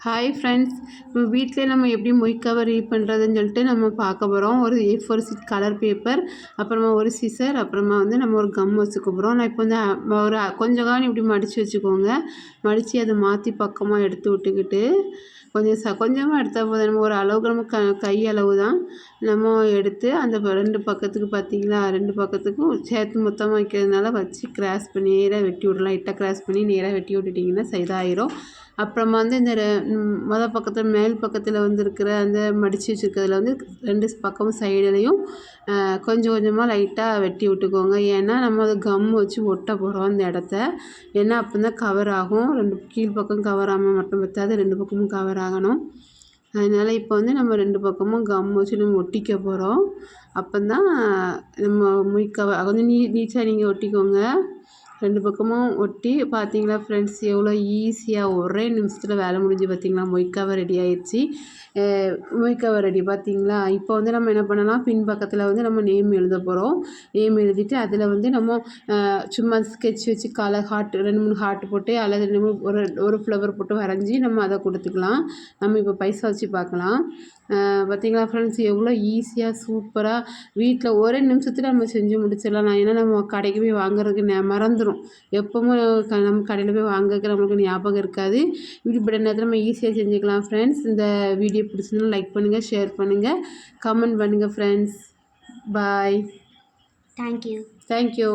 Hi friends இப்போ வீட்டிலே நம்ம எப்படி மொய் கவர் ரீட் பண்ணுறதுன்னு சொல்லிட்டு நம்ம பார்க்க போகிறோம் ஒரு A four sheet colour paper அப்புறமா ஒரு சிசர் அப்புறமா வந்து நம்ம ஒரு கம் வச்சுக்க போகிறோம் நான் இப்போ வந்து ஒரு கொஞ்சம் காலம் இப்படி மடித்து வச்சுக்கோங்க. மடித்து அதை மாற்றி பக்கமாக எடுத்து விட்டுக்கிட்டு கொஞ்சம் ச கொஞ்சமாக எடுத்தால் போதும். நம்ம ஒரு அளவுக்கு நம்ம க கை அளவு தான். நம்ம எடுத்து அந்த ரெண்டு பக்கத்துக்கு பார்த்திங்களா? ரெண்டு பக்கத்துக்கும் சேர்த்து மொத்தமாக வைக்கிறதுனால வச்சு கிராஸ் பண்ணி நேராக வெட்டி விடலாம். லைட்டாக கிராஸ் பண்ணி நேராக வெட்டி விட்டுட்டிங்கன்னா இதாயிரும் அப்புறமா வந்து இந்த மொதல் பக்கத்தில் மேல் பக்கத்தில் வந்து இருக்கிற அந்த மடித்து வச்சுருக்கிறதுல வந்து ரெண்டு பக்கமும் சைடுலேயும் கொஞ்சம் கொஞ்சமாக லைட்டாக வெட்டி விட்டுக்கோங்க. ஏன்னா நம்ம அதை கம் வச்சு ஒட்ட போகிறோம் அந்த இடத்த. ஏன்னா அப்போ தான் கவர் ஆகும். ரெண்டு கீழ் பக்கம் கவர் ஆகாமல் மட்டும் பற்றாது ரெண்டு பக்கமும் கவர் ஆகணும். அதனால் இப்போ வந்து நம்ம ரெண்டு பக்கமும் கம் வச்சு நம்ம ஒட்டிக்க போகிறோம் அப்போ தான் நம்ம முய்க்க கொஞ்சம் நீ நீச்சாக நீங்கள் ஒட்டிக்கோங்க. ரெண்டு பக்கமும் ஒட்டி பார்த்தீங்களா ஃப்ரெண்ட்ஸ் எவ்வளோ ஈஸியாக ஒரே நிமிஷத்தில் வேலை முடிஞ்சு பார்த்தீங்களா மொய்க்காவை ரெடி ஆயிடுச்சு மொய்க்காவை ரெடி பார்த்தீங்களா இப்போ வந்து நம்ம என்ன பண்ணலாம்? பின் பக்கத்தில் வந்து நம்ம நேம் எழுத போகிறோம் நேம் எழுதிட்டு அதில் வந்து நம்ம சும்மா ஸ்கெட்ச் வச்சு கலர் ஹார்ட் ரெண்டு மூணு ஹார்ட் போட்டு அல்லது ரெண்டு மூணு ஒரு ஒரு ஃப்ளவர் போட்டு வரைஞ்சி நம்ம அதை கொடுத்துக்கலாம். நம்ம இப்போ பைசா வச்சு பார்க்கலாம். பார்த்தீங்களா ஃப்ரெண்ட்ஸ் எவ்வளோ ஈஸியாக சூப்பராக வீட்டில் ஒரே நிமிஷத்தில் நம்ம செஞ்சு முடிச்சிடலாம். நான் ஏன்னா நம்ம கடைக்கு போய் வாங்குறதுக்கு மறந்துடும் மறந்துடும் எப்பவும் க நம்ம கடையில் போய் வாங்குறதுக்கு நம்மளுக்கு ஞாபகம் இருக்காது. இப்படிப்பட்ட நேரத்தில் நம்ம ஈஸியாக செஞ்சுக்கலாம் ஃப்ரெண்ட்ஸ் இந்த வீடியோ பிடிச்சிருந்தா லைக் பண்ணுங்கள் ஷேர் பண்ணுங்கள் கமெண்ட் பண்ணுங்கள் ஃப்ரெண்ட்ஸ் பாய் தேங்க்யூ தேங்க்யூ